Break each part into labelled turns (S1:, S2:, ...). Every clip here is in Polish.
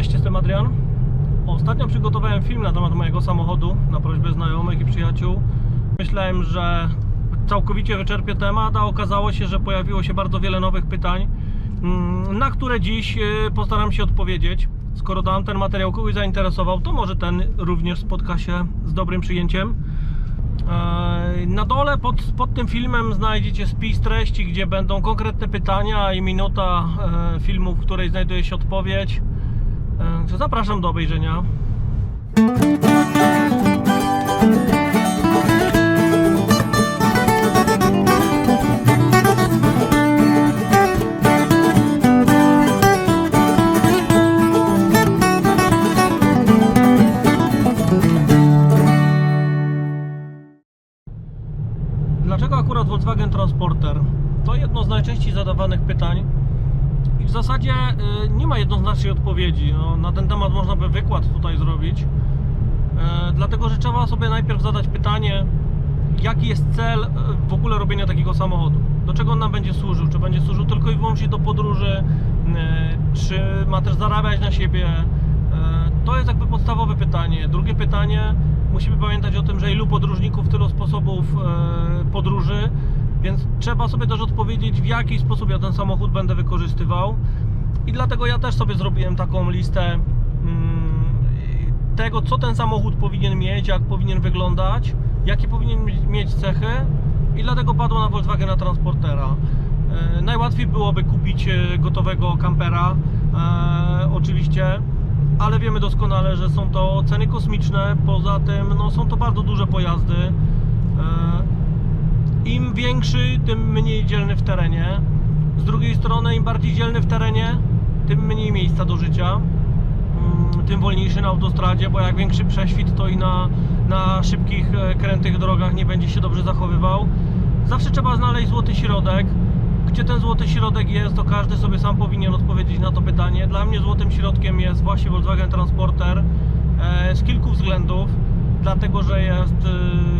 S1: Cześć, jestem Adrian. Ostatnio przygotowałem film na temat mojego samochodu na prośbę znajomych i przyjaciół. Myślałem, że całkowicie wyczerpię temat, a okazało się, że pojawiło się bardzo wiele nowych pytań, mm, na które dziś y, postaram się odpowiedzieć. Skoro tamten materiał kogoś zainteresował, to może ten również spotka się z dobrym przyjęciem. Na dole pod, pod tym filmem znajdziecie spis treści, gdzie będą konkretne pytania i minuta e, filmu, w której znajduje się odpowiedź. E, Zapraszam do obejrzenia. I w zasadzie y, nie ma jednoznacznej odpowiedzi. No, na ten temat można by wykład tutaj zrobić. E, Dlatego, że trzeba sobie najpierw zadać pytanie, jaki jest cel e, w ogóle robienia takiego samochodu. Do czego on nam będzie służył? Czy będzie służył tylko i wyłącznie do podróży? Czy ma też zarabiać na siebie? To jest jakby podstawowe pytanie. Drugie pytanie, musimy pamiętać o tym, że ilu podróżników, tylu sposobów podróży, więc trzeba sobie też odpowiedzieć, w jaki sposób ja ten samochód będę wykorzystywał. I dlatego ja też sobie zrobiłem taką listę mm, tego, co ten samochód powinien mieć, jak powinien wyglądać, jakie powinien mi- mieć cechy i dlatego padło na Volkswagena Transportera. E, najłatwiej byłoby kupić e, gotowego kampera, e, oczywiście, ale wiemy doskonale, że są to ceny kosmiczne, poza tym no, są to bardzo duże pojazdy. Im większy, tym mniej dzielny w terenie. Z drugiej strony, im bardziej dzielny w terenie, tym mniej miejsca do życia. Mm, Tym wolniejszy na autostradzie, bo jak większy prześwit, to i na, na szybkich, e, krętych drogach nie będzie się dobrze zachowywał. Zawsze trzeba znaleźć złoty środek. Gdzie ten złoty środek jest, to każdy sobie sam powinien odpowiedzieć na to pytanie. Dla mnie złotym środkiem jest właśnie Volkswagen Transporter e, z kilku względów. Dlatego, że jest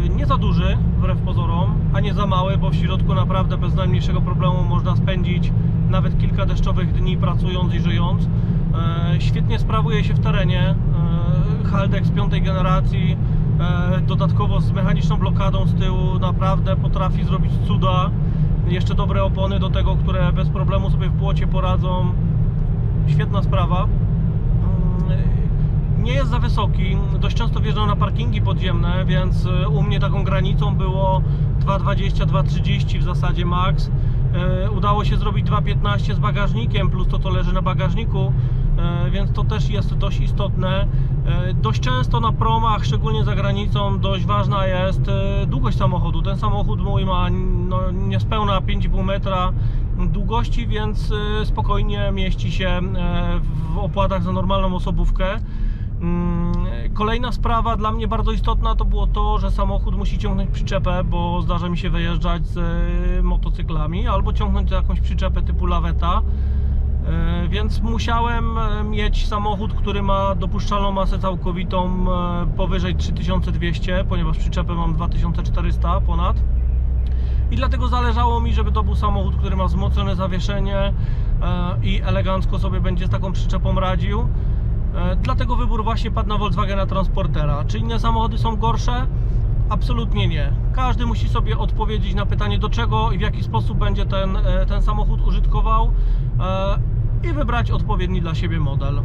S1: e, nie za duży, wbrew pozorom, a nie za mały, bo w środku naprawdę bez najmniejszego problemu można spędzić nawet kilka deszczowych dni pracując i żyjąc. E, Świetnie sprawuje się w terenie. E, Haldex piątej generacji, e, dodatkowo z mechaniczną blokadą z tyłu, naprawdę potrafi zrobić cuda. Jeszcze dobre opony do tego, które bez problemu sobie w błocie poradzą. Świetna sprawa. Nie jest za wysoki. Dość często wjeżdżam na parkingi podziemne, więc y, u mnie taką granicą było 2,20, 2,30 w zasadzie max. E, Udało się zrobić 2,15 z bagażnikiem, plus to co leży na bagażniku, e, więc to też jest dość istotne. Dość często na promach, szczególnie za granicą, dość ważna jest długość samochodu. Ten samochód mój ma no, niespełna 5,5 metra długości, więc spokojnie mieści się w opłatach za normalną osobówkę. Mm, Kolejna sprawa dla mnie bardzo istotna to było to, że samochód musi ciągnąć przyczepę, bo zdarza mi się wyjeżdżać z e, motocyklami albo ciągnąć jakąś przyczepę typu laweta. E, Więc musiałem e, mieć samochód, który ma dopuszczalną masę całkowitą powyżej 3200, ponieważ przyczepę mam 2400 ponad. I dlatego zależało mi, żeby to był samochód, który ma wzmocnione zawieszenie i elegancko sobie będzie z taką przyczepą radził. E, Dlatego wybór właśnie padł na Volkswagena Transportera. Czy inne samochody są gorsze? Absolutnie nie. Każdy musi sobie odpowiedzieć na pytanie, do czego i w jaki sposób będzie ten, e, ten samochód użytkował e, i wybrać odpowiedni dla siebie model.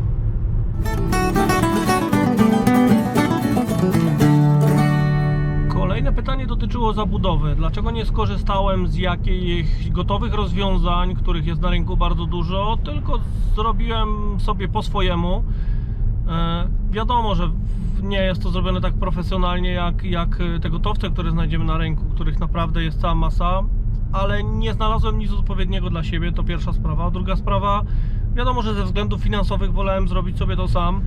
S1: Kolejne pytanie dotyczyło zabudowy. Dlaczego nie skorzystałem z jakichś gotowych rozwiązań, których jest na rynku bardzo dużo, tylko zrobiłem sobie po swojemu. E, wiadomo, że nie jest to zrobione tak profesjonalnie jak, jak te gotowce, które znajdziemy na rynku, których naprawdę jest cała masa, ale nie znalazłem nic odpowiedniego dla siebie, to pierwsza sprawa. Druga sprawa, wiadomo, że ze względów finansowych wolałem zrobić sobie to sam,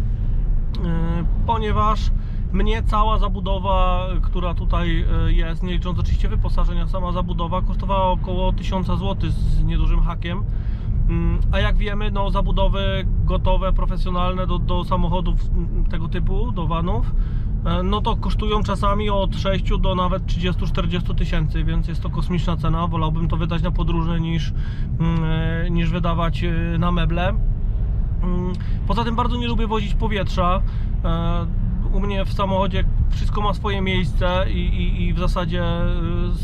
S1: e, ponieważ mnie cała zabudowa, która tutaj e, jest, nie licząc oczywiście wyposażenia, sama zabudowa kosztowała około 1000 zł z niedużym hakiem. Mm, A jak wiemy, no, zabudowy gotowe, profesjonalne do, do samochodów mm, tego typu, do vanów, e, no to kosztują czasami od 6 do nawet 30-40 tysięcy, więc jest to kosmiczna cena. Wolałbym to wydać na podróże niż, mm, e, niż wydawać e, na meble. Mm, Poza tym bardzo nie lubię wozić powietrza. U mnie w samochodzie wszystko ma swoje miejsce i, i, i w zasadzie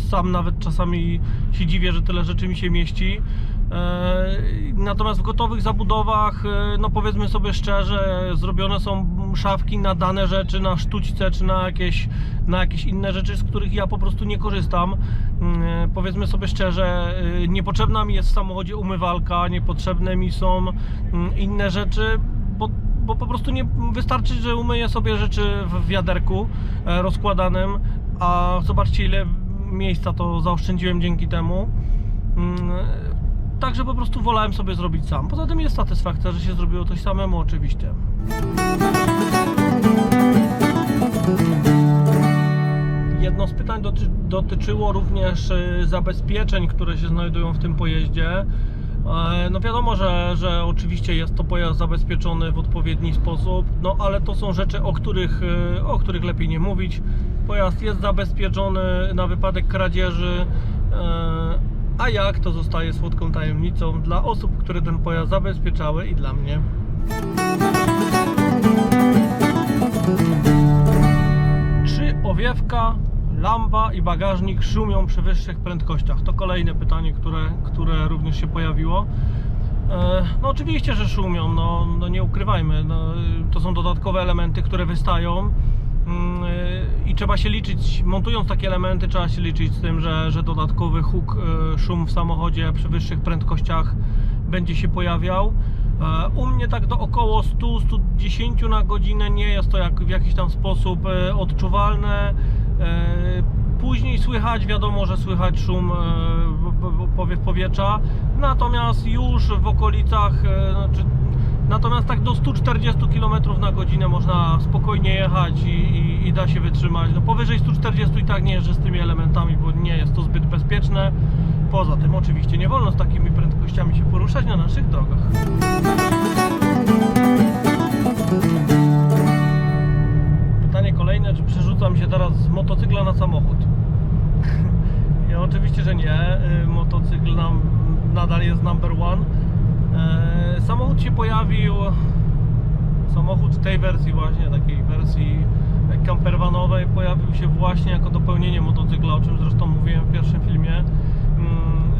S1: sam nawet czasami się dziwię, że tyle rzeczy mi się mieści. E, Natomiast w gotowych zabudowach, e, no powiedzmy sobie szczerze, zrobione są szafki na dane rzeczy, na sztućce czy na jakieś, na jakieś inne rzeczy, z których ja po prostu nie korzystam. Mm, e, Powiedzmy sobie szczerze, niepotrzebna mi jest w samochodzie umywalka, niepotrzebne mi są mm, inne rzeczy, bo, bo po prostu nie wystarczy, że umyję sobie rzeczy w wiaderku rozkładanym, a zobaczcie ile miejsca to zaoszczędziłem dzięki temu. Mm, Także po prostu wolałem sobie zrobić sam. Poza tym jest satysfakcja, że się zrobiło coś samemu oczywiście. Jedno z pytań doty dotyczyło również y, zabezpieczeń, które się znajdują w tym pojeździe. E, No wiadomo, że, że oczywiście jest to pojazd zabezpieczony w odpowiedni sposób, no ale to są rzeczy, o których, y, o których lepiej nie mówić. Pojazd jest zabezpieczony na wypadek kradzieży, e, a jak to zostaje słodką tajemnicą dla osób, które ten pojazd zabezpieczały i dla mnie. Czy owiewka, lampa i bagażnik szumią przy wyższych prędkościach? To kolejne pytanie, które, które również się pojawiło. E, No oczywiście, że szumią, no, no nie ukrywajmy. No, to są dodatkowe elementy, które wystają i trzeba się liczyć, montując takie elementy, trzeba się liczyć z tym, że, że dodatkowy huk, y, szum w samochodzie przy wyższych prędkościach będzie się pojawiał. E, U mnie tak do około 100-110 na godzinę nie jest to jak, w jakiś tam sposób e, odczuwalne. E, Później słychać, wiadomo, że słychać szum powietrza, natomiast już w okolicach, znaczy, natomiast tak do 140 km na godzinę można spokojnie jechać i, i, i da się wytrzymać. No powyżej 140 i tak nie jeżdżę z tymi elementami, bo nie jest to zbyt bezpieczne. Poza tym oczywiście nie wolno z takimi prędkościami się poruszać na naszych drogach. Pytanie kolejne, czy przerzucam się teraz z motocykla na samochód? Ja oczywiście, że nie. Y, Motocykl nam nadal jest number one. E, Samochód się pojawił, samochód tej wersji właśnie, takiej wersji campervanowej pojawił się właśnie jako dopełnienie motocykla, o czym zresztą mówiłem w pierwszym filmie. Mm,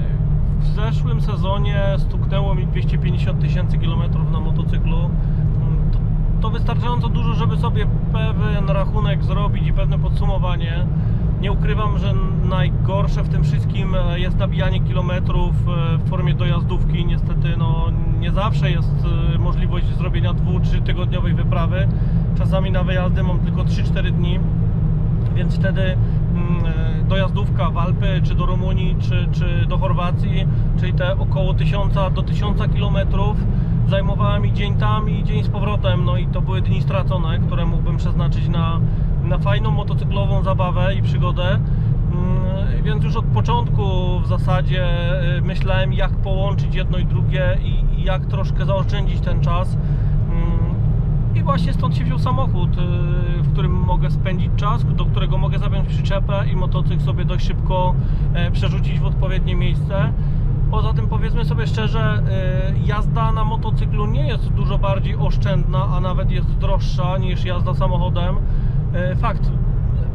S1: W zeszłym sezonie stuknęło mi 250 tysięcy kilometrów na motocyklu. Mm, To, to wystarczająco dużo, żeby sobie pewien rachunek zrobić i pewne podsumowanie. Nie ukrywam, że najgorsze w tym wszystkim e, jest nabijanie kilometrów e, w formie dojazdówki. Niestety no, nie zawsze jest e, możliwość zrobienia dwu, trzy tygodniowej wyprawy. Czasami na wyjazdy mam tylko 3-4 dni, więc wtedy mm, dojazdówka w Alpy, czy do Rumunii, czy, czy do Chorwacji, czyli te około 1000 do 1000 kilometrów zajmowała mi dzień tam i dzień z powrotem, no i to były dni stracone, które mógłbym przeznaczyć na, na fajną motocyklową zabawę i przygodę. Mm, Więc już od początku w zasadzie y, myślałem, jak połączyć jedno i drugie i, jak troszkę zaoszczędzić ten czas. Mm, I właśnie stąd się wziął samochód, y, w którym mogę spędzić czas, do którego mogę zapiąć przyczepę i motocykl sobie dość szybko e, przerzucić w odpowiednie miejsce. Poza tym powiedzmy sobie szczerze, y, jazda na motocyklu nie jest dużo bardziej oszczędna, a nawet jest droższa niż jazda samochodem. Y, Fakt,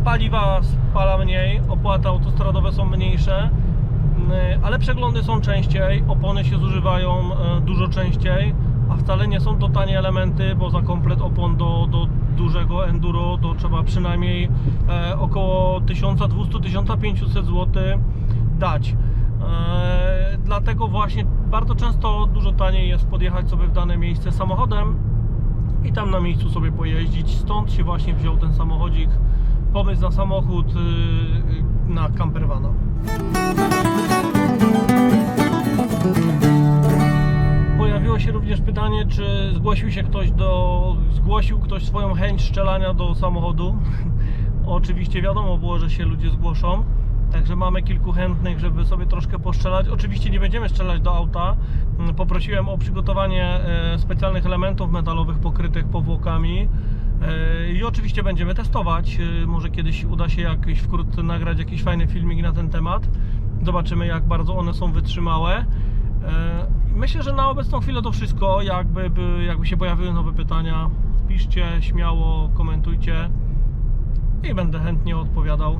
S1: paliwa spala mniej, opłaty autostradowe są mniejsze, ale przeglądy są częściej, opony się zużywają y, dużo częściej, a wcale nie są to tanie elementy, bo za komplet opon do, do dużego enduro to trzeba przynajmniej e, około 1200-1500 zł dać. E, dlatego właśnie bardzo często dużo taniej jest podjechać sobie w dane miejsce samochodem i tam na miejscu sobie pojeździć. Stąd się właśnie wziął ten samochodzik. Pomysł na samochód y, y, na campervana. Pojawiło się również pytanie, czy zgłosił się ktoś do. zgłosił ktoś swoją chęć strzelania do samochodu. Oczywiście wiadomo było, że się ludzie zgłoszą. Także mamy kilku chętnych, żeby sobie troszkę postrzelać. Oczywiście nie będziemy strzelać do auta. Mm, Poprosiłem o przygotowanie e, specjalnych elementów metalowych pokrytych powłokami. E, I oczywiście będziemy testować. E, Może kiedyś uda się jakiś wkrótce nagrać jakiś fajny filmik na ten temat. Zobaczymy jak bardzo one są wytrzymałe. Myślę, że na obecną chwilę to wszystko. Jakby, by, jakby się pojawiły nowe pytania, piszcie śmiało, komentujcie i będę chętnie odpowiadał.